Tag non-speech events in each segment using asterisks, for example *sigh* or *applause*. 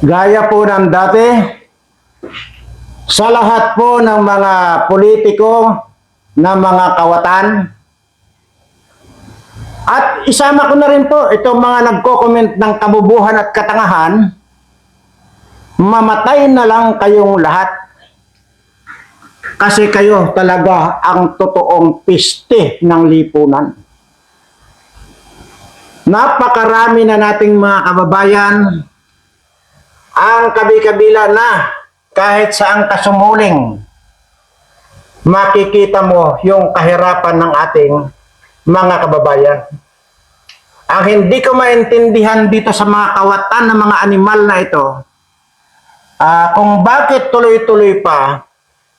Gaya po ng dati, sa lahat po ng mga politiko na mga kawatan, at isama ko na rin po itong mga nagko-comment ng kabubuhan at katangahan, mamatay na lang kayong lahat. Kasi kayo talaga ang totoong piste ng lipunan. Napakarami na nating mga kababayan ang kabi-kabila na kahit saang kasumuling makikita mo yung kahirapan ng ating mga kababayan. Ang hindi ko maintindihan dito sa mga kawatan ng mga animal na ito, ah, kung bakit tuloy-tuloy pa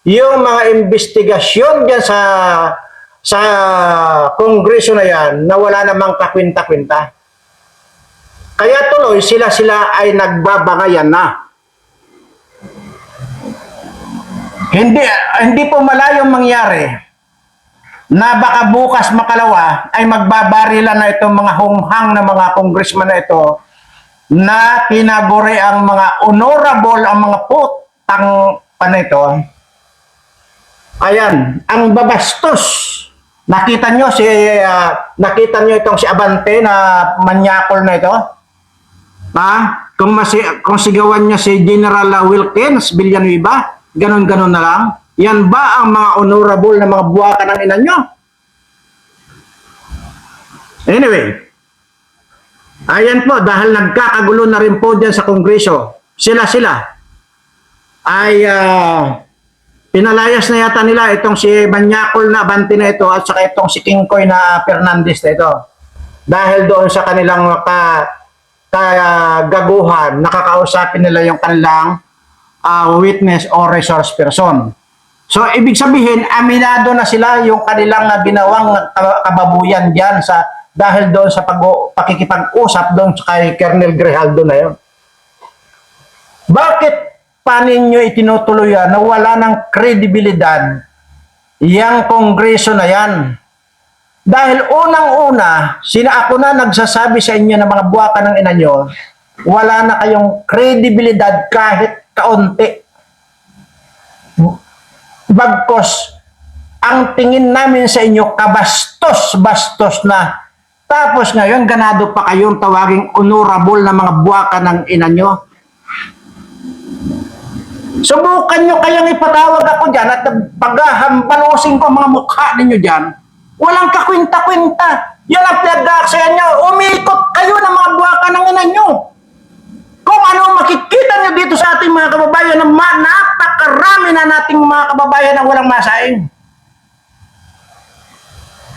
yung mga investigasyon dyan sa sa kongreso na yan na wala namang kakwinta-kwinta. Kaya tuloy sila-sila ay nagbabangayan na. Hindi hindi po malayong mangyari na baka bukas makalawa ay magbabarilan na itong mga hunghang na mga congressman na ito na pinabore ang mga honorable ang mga putang pa na ito. Ayan, ang babastos. Nakita nyo si ah, nakita nyo itong si Abante na manyakol na ito? Ha? Kung masi kung sigawan niya si General Wilkins Villanueva, ganon-ganon na lang. Yan ba ang mga honorable na mga buwakan ng ina nyo? Anyway, ayan po, dahil nagkakagulo na rin po dyan sa kongreso, sila-sila ay ah, pinalayas na yata nila itong si Banyakol na Abante na ito at saka itong si Kingkoy na Fernandez na ito. Dahil doon sa kanilang ka, kagaguhan, nakakausapin nila yung kanilang ah, witness or resource person. So, ibig sabihin, aminado na sila yung kanilang ah, ginawang ka- kababuyan dyan sa dahil doon sa pag pakikipag-usap doon kay Colonel Grijaldo na yun. Bakit pa ninyo itinutuloy yan na wala ng kredibilidad yang kongreso na yan? Dahil unang-una, sina ako na nagsasabi sa inyo ng mga buwaka ng ina nyo, wala na kayong kredibilidad kahit kaunti. Bagkos, ang tingin namin sa inyo kabastos-bastos na. Tapos ngayon, ganado pa kayong tawaging honorable na mga buwaka ng ina nyo. Subukan nyo kayang ipatawag ako dyan at paghahambalusin ko mga mukha ninyo dyan. Walang kakwinta-kwinta. Yan ang pinagdaksayan nyo. Umikot kayo ng mga buwaka ng ina nyo. Kung ano makikita nyo dito sa ating mga kababayan na napakarami na nating mga kababayan na walang masaing.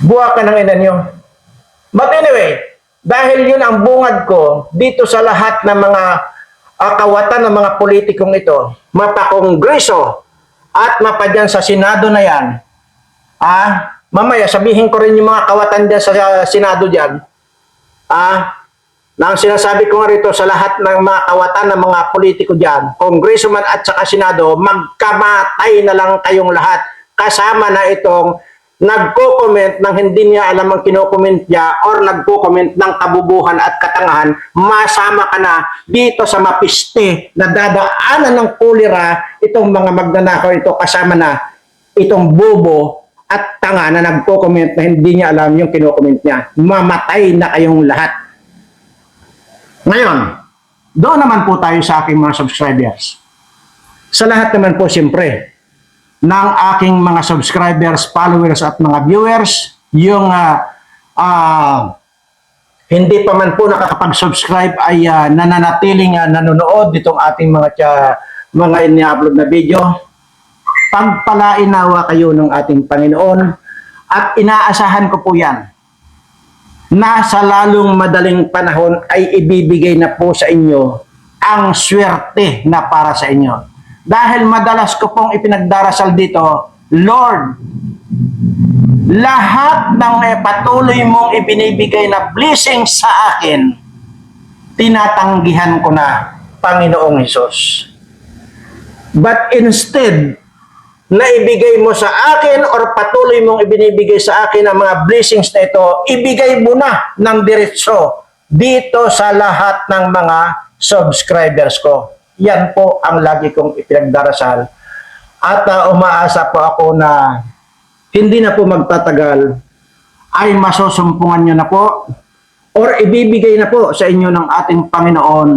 Buwaka ng ina nyo. But anyway, dahil yun ang bungad ko dito sa lahat ng mga uh, kawatan ng mga politikong ito, mapakongreso at mapadyan sa Senado na yan, ah, mamaya sabihin ko rin yung mga kawatan dyan sa uh, Senado dyan, ah, na ang sinasabi ko nga rito sa lahat ng mga kawatan ng mga politiko dyan, kongreso man at saka Senado, magkamatay na lang kayong lahat. Kasama na itong nagko-comment ng hindi niya alam ang kino-comment niya or nagko-comment ng kabubuhan at katangahan, masama ka na dito sa mapiste na dadaanan ng kulira itong mga magnanakaw ito kasama na itong bobo at tanga na nagko-comment na hindi niya alam yung kino-comment niya. Mamatay na kayong lahat. Ngayon, doon naman po tayo sa aking mga subscribers. Sa lahat naman po siyempre, ng aking mga subscribers, followers at mga viewers, yung ah, ah, hindi pa man po nakakapag-subscribe ay ah, nananatiling ah, nanonood ditong ating mga tsa, mga ini-upload na video. Pagpalain nawa kayo ng ating Panginoon at inaasahan ko po yan na sa lalong madaling panahon ay ibibigay na po sa inyo ang swerte na para sa inyo. Dahil madalas ko pong ipinagdarasal dito, Lord, lahat ng patuloy mong ibinibigay na blessing sa akin, tinatanggihan ko na, Panginoong Hesus. But instead, na ibigay mo sa akin or patuloy mong ibinibigay sa akin ang mga blessings na ito, ibigay mo na ng diretso dito sa lahat ng mga subscribers ko. Yan po ang lagi kong ipinagdarasal. At ah, umaasa po ako na hindi na po magtatagal ay masusumpungan nyo na po or ibibigay na po sa inyo ng ating Panginoon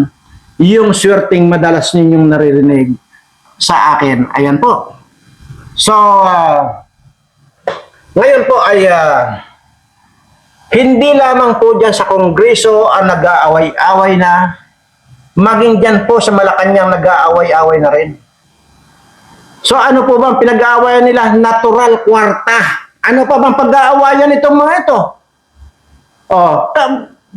yung swerteng madalas ninyong naririnig sa akin. Ayan po. So, ah, ngayon po ay ah, hindi lamang po dyan sa Kongreso ang nag-aaway-away na, maging dyan po sa Malacanang nag-aaway-away na rin. So ano po bang pinag-aawayan nila? Natural kwarta. Ano pa bang pag-aawayan itong mga ito? Oh,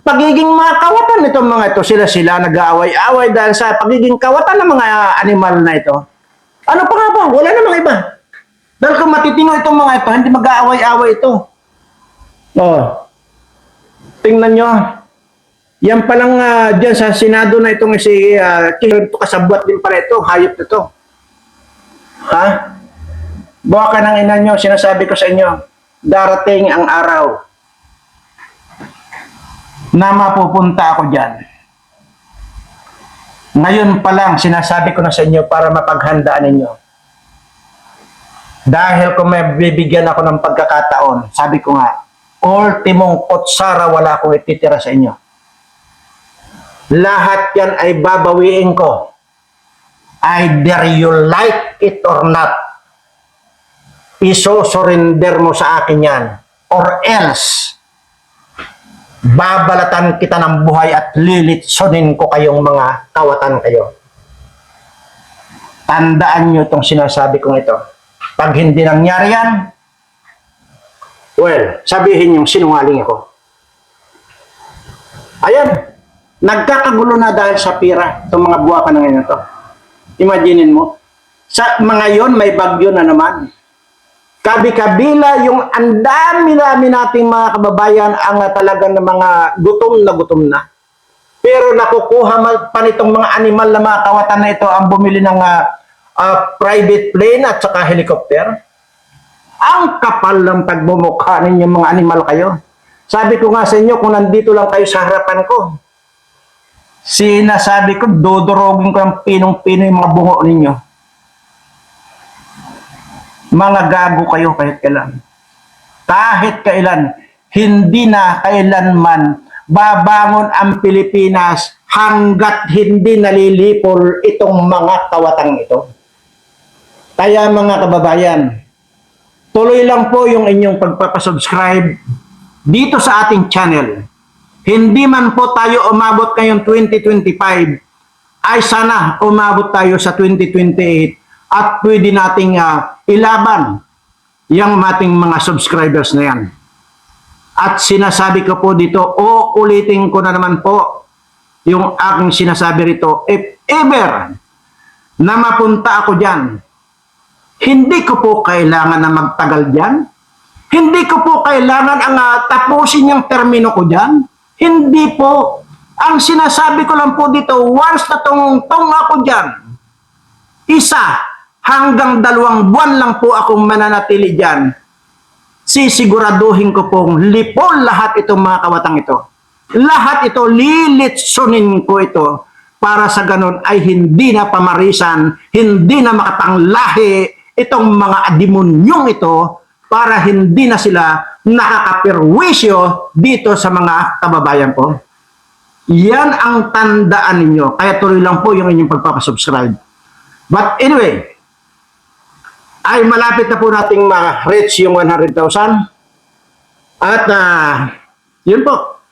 pagiging mga kawatan nitong mga ito, sila-sila nag-aaway-away dahil sa pagiging kawatan ng mga animal na ito. Ano pa nga ba? Wala namang iba. Dahil kung matitino itong mga ito, hindi mag-aaway-away ito. Oh. Tingnan nyo. Yan palang uh, dyan sa Senado na itong si uh, kasabwat din pala ito. Hayop ito. Ha? Buha ka ng ina nyo, sinasabi ko sa inyo, darating ang araw na mapupunta ako dyan. Ngayon pa lang, sinasabi ko na sa inyo para mapaghandaan ninyo. Dahil kung may bibigyan ako ng pagkakataon, sabi ko nga, ultimong kutsara wala akong ititira sa inyo. Lahat yan ay babawiin ko. Either you like it or not, iso-surrender mo sa akin yan. Or else, babalatan kita ng buhay at lilitsonin ko kayong mga kawatan kayo. Tandaan nyo itong sinasabi kong ito. Pag hindi nangyari yan, well, sabihin yung sinungaling ako. Ayan, nagkakagulo na dahil sa pira itong mga buwakan na ngayon ito. Imaginin mo, sa mga yon may bagyo na naman. Kabi-kabila yung ang dami-dami nating mga kababayan ang uh, talagang na mga gutom na gutom na. Pero nakukuha pa nitong mga animal na mga kawatan na ito ang bumili ng ah, ah, private plane at saka helicopter. Ang kapal ng pagbumukha ninyo mga animal kayo. Sabi ko nga sa inyo, kung nandito lang kayo sa harapan ko, sinasabi ko, dodorogin ko ng pinong-pino yung mga bungo ninyo. Mga gago kayo kahit kailan. Kahit kailan, hindi na kailanman babangon ang Pilipinas hanggat hindi nalilipol itong mga kawatang ito. Kaya mga kababayan, tuloy lang po yung inyong pagpapasubscribe dito sa ating channel. Hindi man po tayo umabot ngayong 2025, ay sana umabot tayo sa 2028 at pwede nating ah, ilaban yung ating mga subscribers na yan. At sinasabi ko po dito, o ulitin ko na naman po yung aking sinasabi rito, if ever na mapunta ako dyan, hindi ko po kailangan na magtagal dyan. Hindi ko po kailangan ang ah, tapusin yung termino ko dyan. Hindi po. Ang sinasabi ko lang po dito, once na tungtong ako dyan, isa hanggang dalawang buwan lang po akong mananatili dyan, sisiguraduhin ko pong lipol lahat itong mga kawatang ito. Lahat ito, lilitsunin ko ito para sa ganun ay hindi na pamarisan, hindi na makapanglahi itong mga demonyong ito para hindi na sila nakakapirwisyo dito sa mga kababayan ko. Yan ang tandaan ninyo. Kaya tuloy lang po yung inyong pagpapasubscribe. But anyway, ay malapit na po nating ma-reach yung 100,000. At ah, yun po,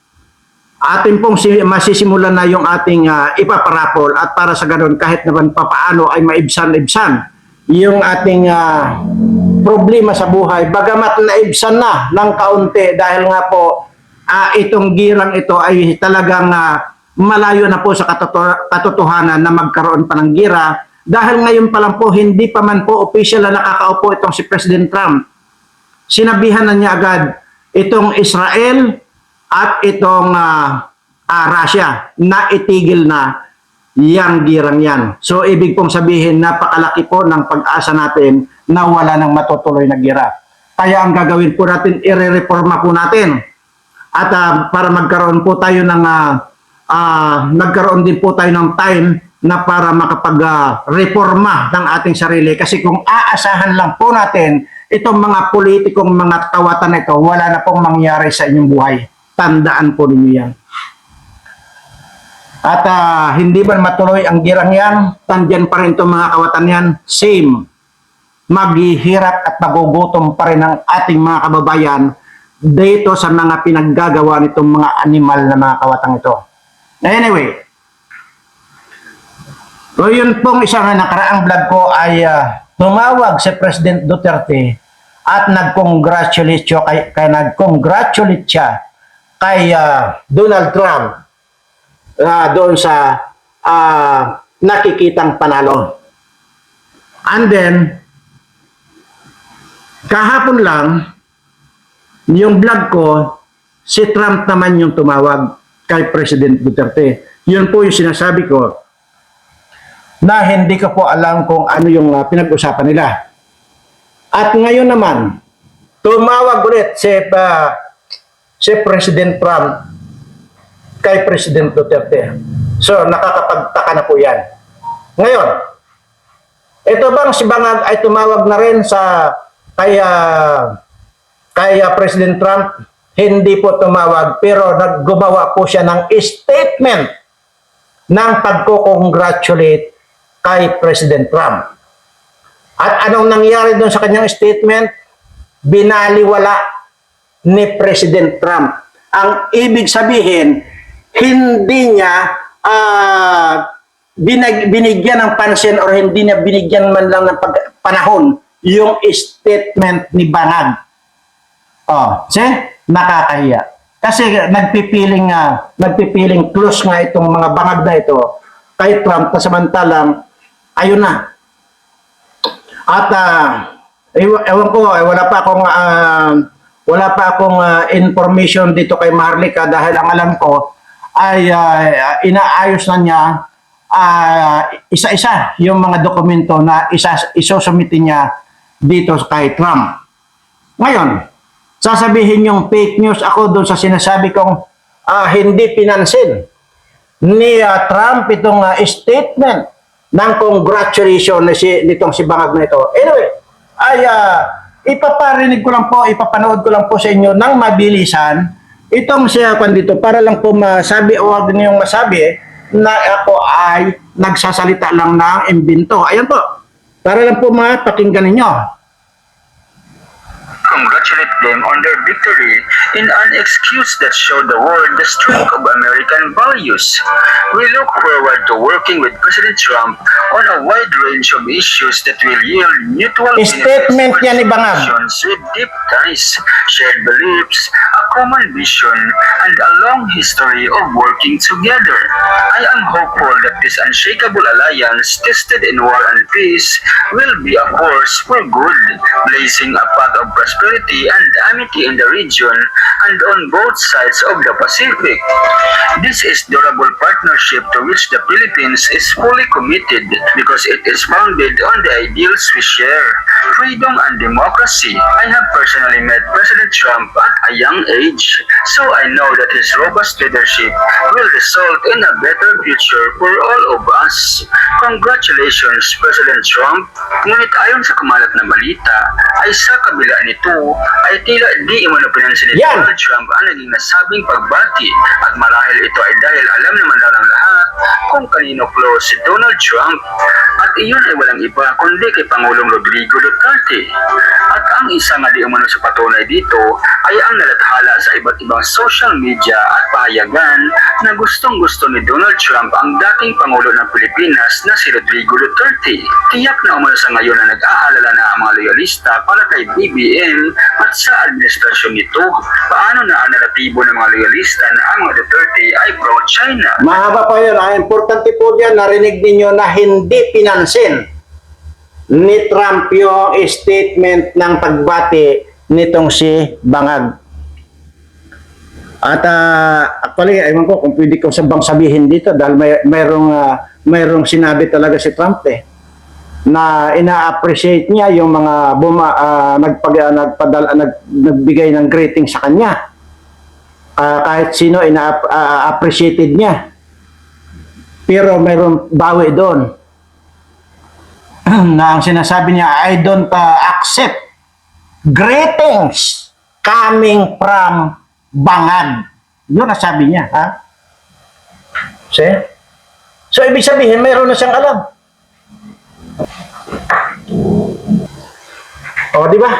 atin pong si- masisimulan na yung ating ah, ipaparapol at para sa ganun kahit naman papaano ay maibsan-ibsan yung ating ah, problema sa buhay. Bagamat naibsan na ng kaunti dahil nga po ah, itong girang ito ay talagang ah, malayo na po sa katoto- katotohanan na magkaroon pa ng gira dahil ngayon pa lang po hindi pa man po official na nakakaupo itong si President Trump. Sinabihan na niya agad itong Israel at itong ah, ah, Russia na itigil na yang girang yan. So ibig pong sabihin napakalaki po ng pag-asa natin na wala nang matutuloy na gira. Kaya ang gagawin po natin, ire-reforma po natin. At ah, para magkaroon po tayo ng ah, ah, nagkaroon din po tayo ng time na para makapag-reforma ng ating sarili. Kasi kung aasahan lang po natin itong mga politikong mga tawatan na ito, wala na pong mangyari sa inyong buhay. Tandaan po ninyo yan. At ah, hindi man matuloy ang girang yan, tandyan pa rin itong mga kawatan yan, same. Maghihirap at magugutom pa rin ang ating mga kababayan dito sa mga pinaggagawa nitong mga animal na mga kawatang ito. Anyway, so yun pong isang nakaraang vlog ko ay ah, tumawag si President Duterte at nag-congratulate siya kay, kay nag-congratulate siya kay ah, Donald Trump ah, doon sa ah, nakikitang panalo. And then, kahapon lang, yung vlog ko, si Trump naman yung tumawag kay President Duterte. Yun po yung sinasabi ko na hindi ko po alam kung ano yung ah, pinag-usapan nila. At ngayon naman, tumawag ulit si, ah, si President Trump kay President Duterte. So, nakakapagtaka na po yan. Ngayon, ito bang si Bangag ay tumawag na rin sa kay, ah, kay ah, President Trump? Hindi po tumawag pero naggumawa po siya ng statement ng pagko-congratulate kay President Trump. At anong nangyari doon sa kanyang statement? Binaliwala ni President Trump. Ang ibig sabihin, hindi niya ah, binag- binigyan ng pansin or hindi niya binigyan man lang ng pag- panahon yung statement ni Bangag. Oh, see? Nakakahiya. Kasi nagpipiling nga, nagpipiling close nga itong mga bangag na ito kay Trump na samantalang ayun na. At ah, ewan, ko, eh, wala pa akong ah, wala pa akong ah, information dito kay Marlica dahil ang alam ko ay ah, inaayos na niya ah, isa-isa yung mga dokumento na isa isosumitin niya dito kay Trump. Ngayon, sasabihin yung fake news ako doon sa sinasabi kong ah, hindi pinansin ni ah, Trump itong ah, statement ng congratulations na si, nitong si Bangag na ito. Anyway, ay ah, ipaparinig ko lang po, ipapanood ko lang po sa inyo ng mabilisan itong siya dito para lang po masabi o wag niyong masabi na ako ay nagsasalita lang ng imbento. Ayan po. Para lang po mapakinggan ninyo. congratulate them on their victory in an excuse that showed the world the strength of American values. We look forward to working with President Trump on a wide range of issues that will yield mutual Statement yan ni nations with deep ties, shared beliefs, common vision, and a long history of working together. I am hopeful that this unshakable alliance tested in war and peace will be a force for good, blazing a path of prosperity and amity in the region and on both sides of the Pacific. This is durable partnership to which the Philippines is fully committed because it is founded on the ideals we share, freedom and democracy. I have personally met President Trump at a young age, so I know that his robust leadership will result in a better future for all of us. Congratulations, President Trump. Ngunit ayon sa kumalat na balita, ay sa kabila nito, ay tila di umano pinansin ni Yan. Donald Trump ang naging nasabing pagbati at marahil ito ay dahil alam naman daw ng lahat kung kanino close si Donald Trump at iyon ay walang iba kundi kay Pangulong Rodrigo Duterte. At ang isa nga di umano sa patunay dito ay ang nalathala sa iba't ibang social media at pahayagan na gustong gusto ni Donald Trump ang dating Pangulo ng Pilipinas na si Rodrigo Duterte. Tiyak na umano sa ngayon na nag-aalala na ang mga loyalista para kay BBM at sa administrasyon nito. Paano na ang naratibo ng mga loyalista na ang mga Duterte ay pro-China? Mahaba pa yun. Ang importante po dyan, narinig ninyo na hindi pinansin ni Trump yung statement ng pagbati nitong si Bangag. At ah, actually, ewan ko kung pwede ko sabang sabihin dito dahil may, mayroong, ah, mayroong sinabi talaga si Trump eh na ina-appreciate niya yung mga buma, ah, nagpag, ah, nagpadala, nag, nagbigay ng greeting sa kanya. Ah, kahit sino ina-appreciated niya. Pero mayroon bawi doon. *clears throat* na ang sinasabi niya, I don't uh, accept greetings coming from Bangag. Yun ang sabi niya, ha? See? So, ibig sabihin, mayroon na siyang alam. O, di ba?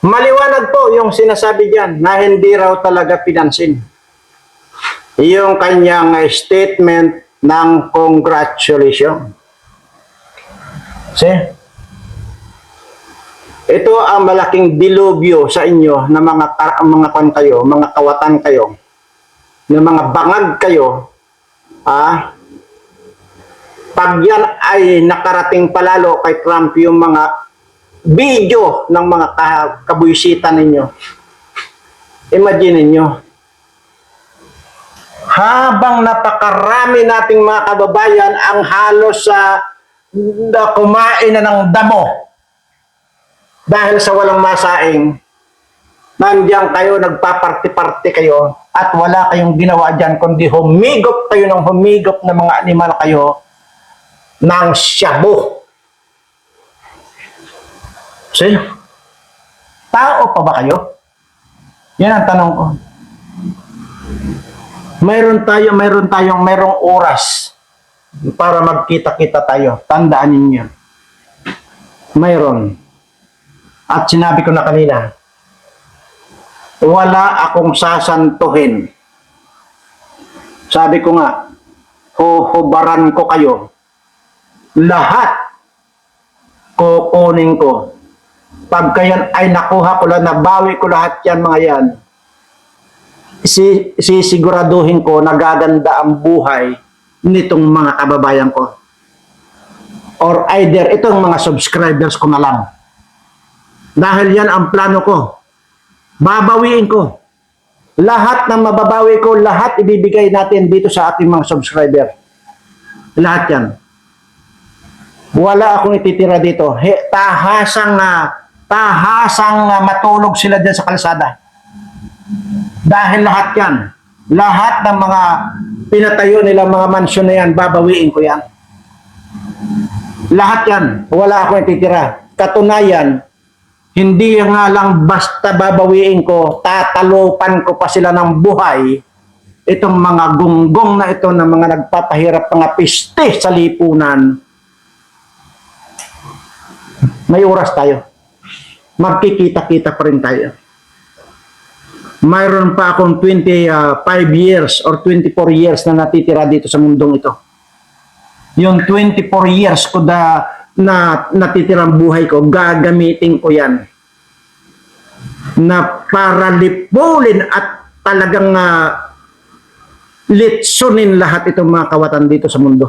Maliwanag po yung sinasabi diyan na hindi raw talaga pinansin. Yung kanyang statement ng congratulations. See? Ito ang malaking dilubyo sa inyo na mga mga kan kayo, mga kawatan kayo, na mga bangag kayo, ah, pag yan ay nakarating palalo kay Trump yung mga video ng mga ka- kabuisitan ninyo, imagine ninyo, habang napakarami nating mga kababayan ang halos sa na kumain na ng damo dahil sa walang masaing, nandiyan kayo, nagpaparti-parti kayo, at wala kayong ginawa dyan, kundi humigop kayo ng humigop ng mga animal kayo ng shabu. See? Tao pa ba kayo? Yan ang tanong ko. Mayroon tayo, mayroon tayong, mayroong oras para magkita-kita tayo. Tandaan ninyo. Mayroon. At sinabi ko na kanina, wala akong sasantuhin. Sabi ko nga, huhubaran ko kayo. Lahat kukunin ko. Pagka yan ay nakuha ko lang, nabawi ko lahat yan mga yan, si, sisiguraduhin ko nagaganda ang buhay nitong mga kababayan ko. Or either itong mga subscribers ko na lang. Dahil yan ang plano ko. Babawiin ko. Lahat ng mababawi ko, lahat ibibigay natin dito sa ating mga subscriber. Lahat yan. Wala akong ititira dito. He, tahasang na tahasang na matulog sila dyan sa kalsada. Dahil lahat yan. Lahat ng mga pinatayo nila mga mansyon na yan, babawiin ko yan. Lahat yan. Wala akong ititira. Katunayan, hindi nga lang basta babawiin ko, tatalupan ko pa sila ng buhay. Itong mga gunggong na ito na mga nagpapahirap mga piste sa lipunan. May oras tayo. Magkikita-kita pa rin tayo. Mayroon pa akong 25 years or 24 years na natitira dito sa mundong ito. Yung 24 years ko da, na natitirang buhay ko, gagamitin ko yan na para lipulin at talagang uh, litsunin lahat itong mga kawatan dito sa mundo.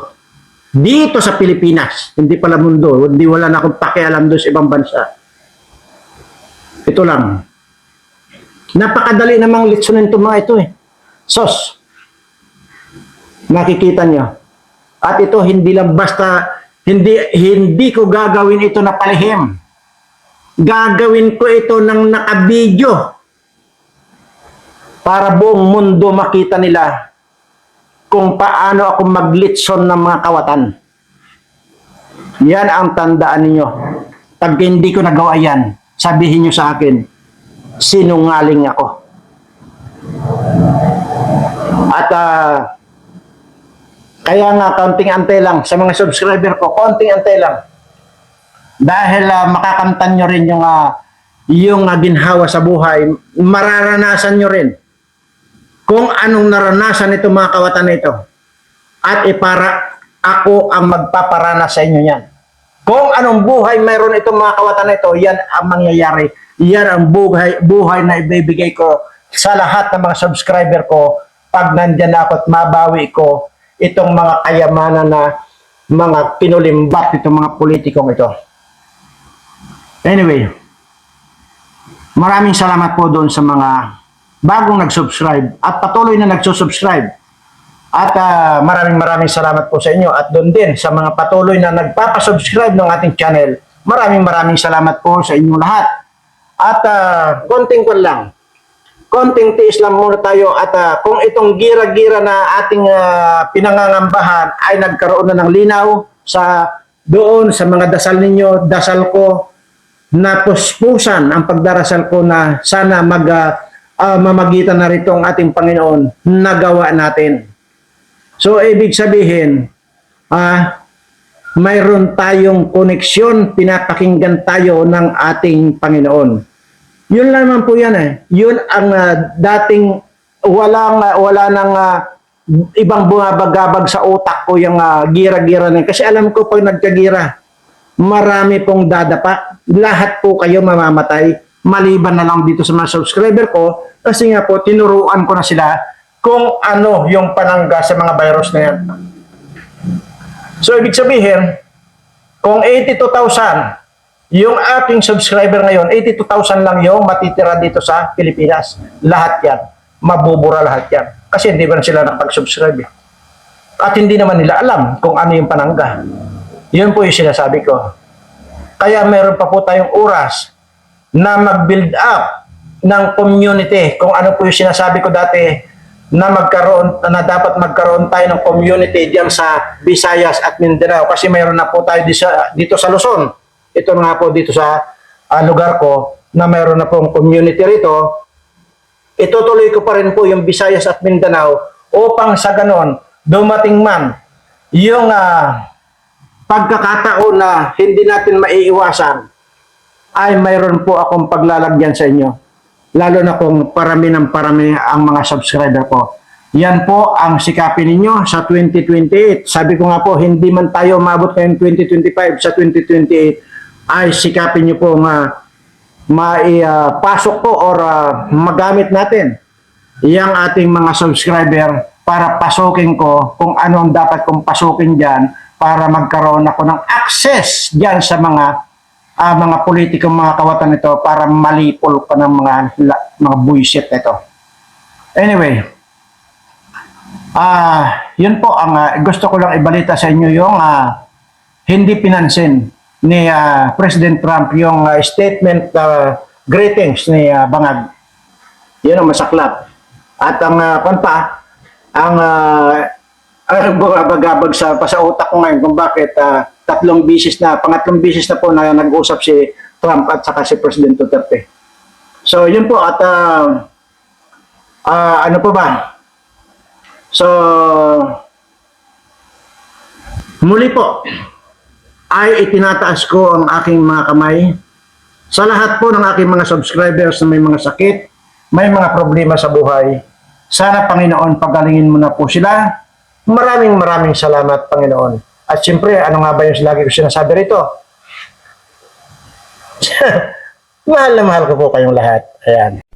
Dito sa Pilipinas, hindi pala mundo, hindi wala na akong pakialam doon sa ibang bansa. Ito lang. Napakadali namang litsunin itong mga ito eh. Sos. Nakikita nyo. At ito hindi lang basta hindi hindi ko gagawin ito na palihim. Gagawin ko ito ng nakabidyo para buong mundo makita nila kung paano ako maglitson ng mga kawatan. Yan ang tandaan ninyo. Pag hindi ko nagawa yan, sabihin nyo sa akin, sinungaling ako. At ah, kaya nga, konting ante lang sa mga subscriber ko, konting ante lang. Dahil ah, makakamtan nyo rin yung, ah, yung ah, ginhawa sa buhay, mararanasan nyo rin kung anong naranasan nito mga kawatan na ito. At ipara, ako ang magpaparanas sa inyo yan. Kung anong buhay mayroon itong mga kawatan na ito, yan ang mangyayari. Yan ang buhay, buhay na ibibigay ko sa lahat ng mga subscriber ko pag nandyan na ako at mabawi ko itong mga kayamanan na mga pinulimbat itong mga politikong ito. Anyway, maraming salamat po doon sa mga bagong nag-subscribe at patuloy na nagsusubscribe. At ah, maraming maraming salamat po sa inyo at doon din sa mga patuloy na nagpapasubscribe ng ating channel. Maraming maraming salamat po sa inyo lahat. At ah, konting ko lang, konting tiis lang muna tayo at ah, kung itong gira-gira na ating ah, pinangangambahan ay nagkaroon na ng linaw sa doon sa mga dasal ninyo, dasal ko na puspusan ang pagdarasal ko na sana mag ah, ah, mamagitan na rito ang ating Panginoon nagawa natin. So ibig sabihin, ah mayroon tayong koneksyon, pinapakinggan tayo ng ating Panginoon. Yun lamang po yan eh. Yun ang ah, dating walang ah, wala nang ah, ibang bumabagabag sa utak ko yung ah, gira-gira na. Kasi alam ko pag nagkagira, marami pong dadapa. Lahat po kayo mamamatay. Maliban na lang dito sa mga subscriber ko kasi nga po tinuruan ko na sila kung ano yung panangga sa mga virus na yan. So, ibig sabihin, kung 82,000, yung ating subscriber ngayon, 82,000 lang yung matitira dito sa Pilipinas. Lahat yan. Mabubura lahat yan. Kasi hindi ba sila nakapag-subscribe. eh. At hindi naman nila alam kung ano yung panangga. Yun po yung sinasabi ko. Kaya meron pa po tayong oras na mag-build up ng community. Kung ano po yung sinasabi ko dati na magkaroon na dapat magkaroon tayo ng community diyan sa Visayas at Mindanao kasi mayroon na po tayo dito, dito sa Luzon. Ito nga po dito sa ah, lugar ko na mayroon na pong community rito. Itutuloy ko pa rin po yung Visayas at Mindanao upang sa ganon dumating man yung ah, pagkakataon na hindi natin maiiwasan ay mayroon po akong paglalagyan sa inyo. Lalo na kung parami ng parami ang mga subscriber ko. Yan po ang sikapin ninyo sa 2028. Sabi ko nga po, hindi man tayo umabot ngayong 2025 sa 2028 ay sikapin nyo po nga maipasok po or ah, magamit natin yung ating mga subscriber para pasukin ko kung ano ang dapat kong pasukin dyan para magkaroon ako ng access dyan sa mga ah, mga politikong mga kawatan nito para malipol pa ng mga mga bullshit nito. Anyway, ah, yun po ang ah, gusto ko lang ibalita sa inyo yung ah, hindi pinansin ni ah, President Trump yung ah, statement ah, greetings ni ah, Bangag. Yun ang masaklap. At ang uh, pa, ang uh, *laughs* ang bumabagabag sa pa sa utak ko ngayon kung bakit ah, tatlong bisis na, pangatlong bisis na po na nag-usap si Trump at saka si President Duterte. So, yun po at ah, ah, ano po ba? So, muli po ay itinataas ko ang aking mga kamay sa lahat po ng aking mga subscribers na may mga sakit, may mga problema sa buhay. Sana Panginoon pagalingin mo na po sila. Maraming maraming salamat Panginoon. At siyempre, ano nga ba yung lagi ko sinasabi rito? *laughs* mahal na mahal ko po kayong lahat. Ayan.